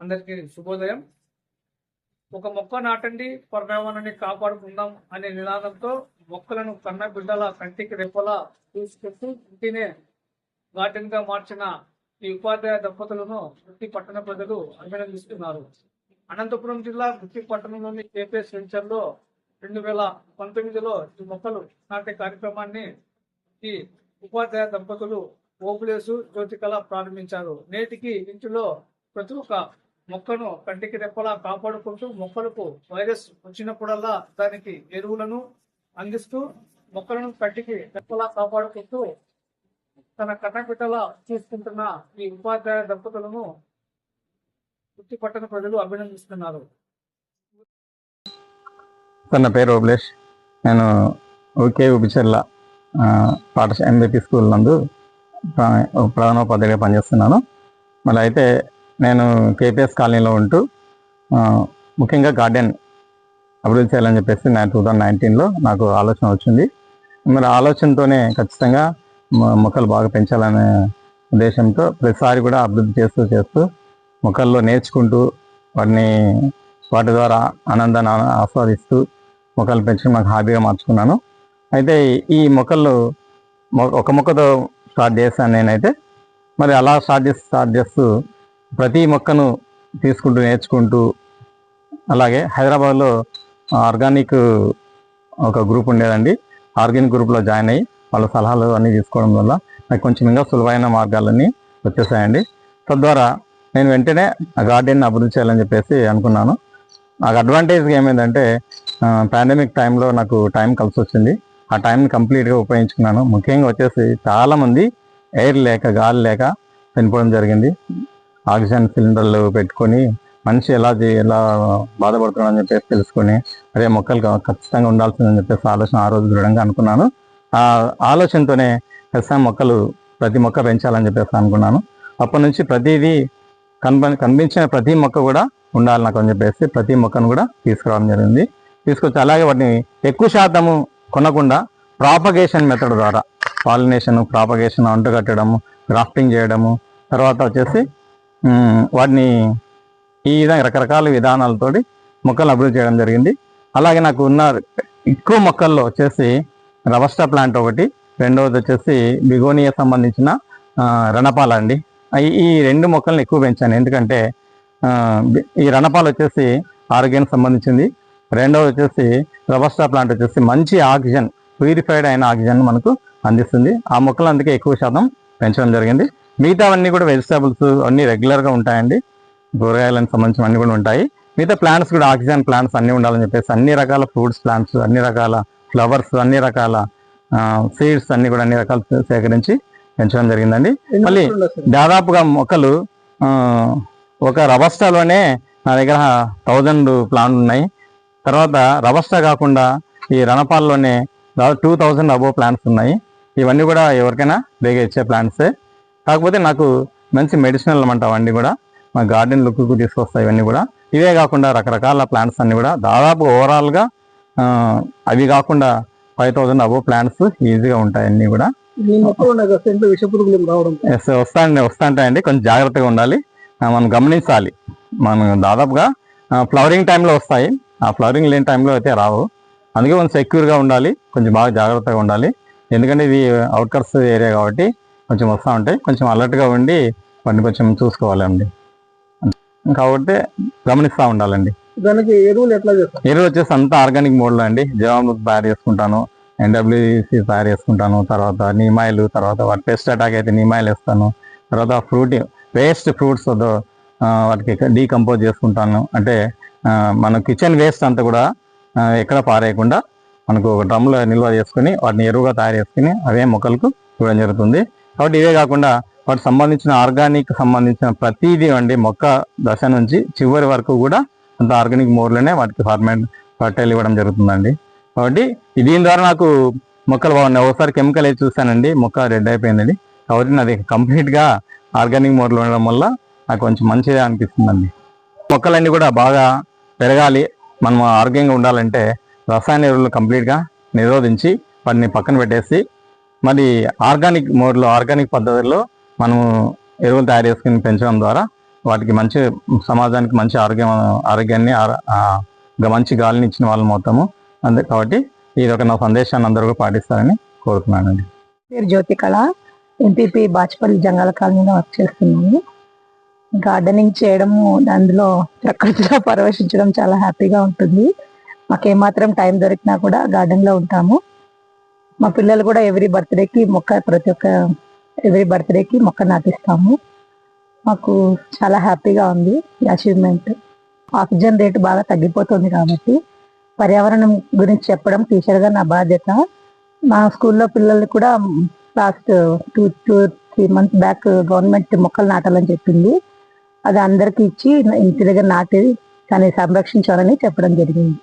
అందరికీ శుభోదయం. ఒక మొక్క నాటండి పర్యావరణాన్ని కాపాడుకుందాం అనే నినాదంతో మొక్కలను కన్న బిడ్డల కంటికి రెప్పలా తీసుకెళ్తూ ఇంటినే గార్డెన్గా మార్చిన ఈ ఉపాధ్యాయ దంపతులను గుత్తి పట్టణ ప్రజలు అభినందిస్తున్నారు. అనంతపురం జిల్లా గుత్తి పట్టణంలోని కేపీఎస్ వెంచర్లో రెండు వేల పంతొమ్మిదిలో ఈ మొక్కలు నాటే కార్యక్రమాన్ని ఈ ఉపాధ్యాయ దంపతులు ఓపులేసు జ్యోతికళ ప్రారంభించారు. నేటికి ఇంటిలో ప్రతి ఒక్క మొక్కను కంటికి రెప్పలా కాపాడుకుంటూ మొక్కలకు వైరస్ వచ్చినప్పుడల్లా దానికి ఎరువులను అందిస్తూ మొక్కలను కంటికి రెప్పలా కాపాడుకుంటూ తన కన్నబిడ్డలా తీసుకుంటున్న ఈ ఉపాధ్యాయ దంపతులను గుర్తి పట్టణ ప్రజలు అభినందిస్తున్నారు. సార్ నా పేరు ఓబ్లేష్ నేను ఓకే ఉపిచర్ల పాఠశాల ఎంబీపీ స్కూల్ నందు ప్రధానోపాధ్యాయుగా పనిచేస్తున్నాను. మళ్ళీ అయితే నేను కేపీఎస్ కాలనీలో ఉంటూ ముఖ్యంగా గార్డెన్ అభివృద్ధి చేయాలని చెప్పేసి నేను టూ థౌజండ్ నైన్టీన్లో నాకు ఆలోచన వచ్చింది. మరి ఆలోచనతోనే ఖచ్చితంగా మొక్కలు బాగా పెంచాలనే ఉద్దేశంతో ప్రతిసారి కూడా అభివృద్ధి చేస్తూ చేస్తూ మొక్కల్లో నేర్చుకుంటూ వాటిని వాటి ద్వారా ఆనందాన్ని ఆస్వాదిస్తూ మొక్కలు పెంచడం నాకు హాబీగా మార్చుకున్నాను. అయితే ఈ మొక్కలు మొ- ఒక మొక్కతో స్టార్ట్ చేశాను నేనైతే. మరి అలా స్టార్ట్ చేసి స్టార్ట్ చేస్తూ ప్రతి మొక్కను తీసుకుంటూ నేర్చుకుంటూ అలాగే హైదరాబాద్లో ఆర్గానిక్ ఒక గ్రూప్ ఉండేదండి. ఆర్గానిక్ గ్రూప్లో జాయిన్ అయ్యి వాళ్ళ సలహాలు అన్నీ తీసుకోవడం వల్ల నాకు కొంచెం ఇంకా సులువైన మార్గాలన్నీ వచ్చేసాయండి. తద్వారా నేను వెంటనే ఆ గార్డెన్ అభివృద్ధి చేయాలని చెప్పేసి అనుకున్నాను. నాకు అడ్వాంటేజ్గా ఏమైందంటే పాండమిక్ టైంలో నాకు టైం కలిసి వచ్చింది. ఆ టైంని కంప్లీట్గా ఉపయోగించుకున్నాను. ముఖ్యంగా వచ్చేసి చాలామంది ఎయిర్ లేక గాలి లేక చనిపోవడం జరిగింది. ఆక్సిజన్ సిలిండర్లు పెట్టుకొని మనిషి ఎలా ఎలా బాధపడుతున్నాడు అని చెప్పేసి తెలుసుకొని అదే మొక్కలు ఖచ్చితంగా ఉండాల్సిందని చెప్పేసి ఆలోచన ఆ రోజు దృఢంగా అనుకున్నాను. ఆ ఆలోచనతోనే ఎస్ఎం మొక్కలు ప్రతి మొక్క పెంచాలని చెప్పేసి అనుకున్నాను. అప్పటి నుంచి ప్రతిదీ కనిప కనిపించిన ప్రతి మొక్క కూడా ఉండాలి నాకు అని చెప్పేసి ప్రతి మొక్కను కూడా తీసుకురావడం జరిగింది. తీసుకొచ్చి అలాగే వాటిని ఎక్కువ శాతము కొనకుండా ప్రాపగేషన్ మెథడ్ ద్వారా పాలినేషన్ ప్రాపగేషన్ అంటుకట్టడము గ్రాఫ్టింగ్ చేయడము తర్వాత వచ్చేసి వాటిని ఈ విధంగా రకరకాల విధానాలతోటి మొక్కలు అభివృద్ధి చేయడం జరిగింది. అలాగే నాకు ఉన్న ఎక్కువ మొక్కల్లో వచ్చేసి రవస్టా ప్లాంట్ ఒకటి రెండవది వచ్చేసి బిగోనియా సంబంధించిన రణపాల అండి. ఈ- రెండు మొక్కల్ని ఎక్కువ పెంచాను. ఎందుకంటే ఈ రణపాలు వచ్చేసి ఆరోగ్యానికి సంబంధించింది. రెండవది వచ్చేసి రబస్టా ప్లాంట్ వచ్చేసి మంచి ఆక్సిజన్ ప్యూరిఫైడ్ అయిన ఆక్సిజన్ మనకు అందిస్తుంది. ఆ మొక్కలు అందుకే ఎక్కువ శాతం పెంచడం జరిగింది. మిగతావన్నీ కూడా వెజిటేబుల్స్ అన్ని రెగ్యులర్గా ఉంటాయండి. కూరగాయలకు సంబంధించిన అన్ని కూడా ఉంటాయి. మిగతా ప్లాంట్స్ కూడా ఆక్సిజన్ ప్లాంట్స్ అన్ని ఉండాలని చెప్పేసి అన్ని రకాల ఫ్రూట్స్ ప్లాంట్స్ అన్ని రకాల ఫ్లవర్స్ అన్ని రకాల సీడ్స్ అన్ని కూడా అన్ని రకాలు సేకరించి పెంచడం జరిగిందండి. మళ్ళీ దాదాపుగా మొక్కలు ఒక రబస్టాలోనే నా దగ్గర థౌజండ్ ప్లాంట్ ఉన్నాయి. తర్వాత రబస్టా కాకుండా ఈ రణపాల్లోనే దాదాపు టూ థౌజండ్ అబోవ్ ప్లాంట్స్ ఉన్నాయి. ఇవన్నీ కూడా ఎవరికైనా బేగా ఇచ్చే ప్లాంట్సే కాకపోతే నాకు మంచి మెడిసినల్ అనమాట అవన్నీ కూడా. మా గార్డెన్ లుక్కు తీసుకొస్తాయి ఇవన్నీ కూడా. ఇవే కాకుండా రకరకాల ప్లాంట్స్ అన్ని కూడా. దాదాపు ఓవరాల్గా అవి కాకుండా ఫైవ్ థౌజండ్ అబోవ్ ప్లాంట్స్ ఈజీగా ఉంటాయి అన్నీ కూడా. వస్తాండి వస్తాంటాయండి కొంచెం జాగ్రత్తగా ఉండాలి. మనం గమనించాలి. మనం దాదాపుగా ఫ్లవరింగ్ టైంలో వస్తాయి. ఆ ఫ్లవరింగ్ లేని టైంలో అయితే రావు. అందుకే కొంచెం సెక్యూర్గా ఉండాలి. కొంచెం బాగా జాగ్రత్తగా ఉండాలి. ఎందుకంటే ఇది అవుట్కట్స్ ఏరియా కాబట్టి కొంచెం వస్తూ ఉంటాయి. కొంచెం అలర్ట్గా ఉండి వాటిని కొంచెం చూసుకోవాలండి. కాబట్టి గమనిస్తూ ఉండాలండి. దానికి ఎరువులు ఎట్లా చేస్తారు? ఎరువు వచ్చేసి అంతా ఆర్గానిక్ మోడ్లో అండి. జీవామృతం తయారు చేసుకుంటాను. ఎన్డబ్ల్యూసి తయారు చేసుకుంటాను. తర్వాత నీమాయిలు తర్వాత వాటి పెస్ట్ అటాక్ అయితే నీమాయిలు వేస్తాను. తర్వాత ఫ్రూట్ వేస్ట్ ఫ్రూట్స్ వాటికి డీకంపోజ్ చేసుకుంటాను. అంటే మన కిచెన్ వేస్ట్ అంతా కూడా ఎక్కడ పారేయకుండా మనకు ఒక డ్రమ్లో నిల్వ చేసుకుని వాటిని ఎరువుగా తయారు చేసుకుని అవే మొక్కలకు ఇవ్వడం జరుగుతుంది. కాబట్టి ఇవే కాకుండా వాటికి సంబంధించిన ఆర్గానిక్ సంబంధించిన ప్రతిదీ అండి మొక్క దశ నుంచి చివరి వరకు కూడా అంత ఆర్గానిక్ మోడ్లోనే వాటికి ఫార్మేట్ ఫర్టైల్ ఇవ్వడం జరుగుతుందండి. కాబట్టి దీని ద్వారా నాకు మొక్కలు బాగున్నాయి. ఒకసారి కెమికల్ వేసి చూసానండి మొక్క రెడ్ అయిపోయిందండి. కాబట్టి నాది కంప్లీట్గా ఆర్గానిక్ మోడ్లో ఉండడం వల్ల నాకు కొంచెం మంచిగా అనిపిస్తుందండి. మొక్కలన్నీ కూడా బాగా పెరగాలి. మనం ఆరోగ్యంగా ఉండాలంటే రసాయన ఎరువులు కంప్లీట్గా నిరోధించి వాటిని పక్కన పెట్టేసి మరి ఆర్గానిక్ మోడ్లో ఆర్గానిక్ పద్ధతిలో మనము ఎరువులు తయారు చేసుకుని పెంచడం ద్వారా వాటికి మంచి సమాజానికి మంచి ఆరోగ్యం ఆరోగ్యాన్ని మంచి గాలిని ఇచ్చిన వాళ్ళు మొత్తము. అంతే కాబట్టి ఇది ఒక నా సందేశాన్ని అందరూ కూడా పాటిస్తారని కోరుతున్నానండి. పేరు జ్యోతి కళ. ఎంపీపీ బాచ్పల్లి జంగాల కాలనీలో వర్క్ చేస్తున్నాను గార్డెనింగ్ చేయడము అందులో ప్రకృతిలో పరవశించడం చాలా హ్యాపీగా ఉంటుంది. మాకేమాత్రం టైం దొరికినా కూడా గార్డెన్లో ఉంటాము. మా పిల్లలు కూడా ఎవ్రీ బర్త్డేకి మొక్క ప్రతి ఒక్క ఎవ్రీ బర్త్డేకి మొక్క నాటిస్తాము. మాకు చాలా హ్యాపీగా ఉంది ఈ అచీవ్మెంట్ ఆక్సిజన్ రేటు బాగా తగ్గిపోతుంది కాబట్టి పర్యావరణం గురించి చెప్పడం టీచర్గా నా బాధ్యత. మా స్కూల్లో పిల్లలు కూడా last two two three months back government మొక్కలు నాటాలని చెప్పింది. అది అందరికి ఇచ్చి ఇంటి దగ్గర నాటి దాన్ని సంరక్షించాలని చెప్పడం జరిగింది.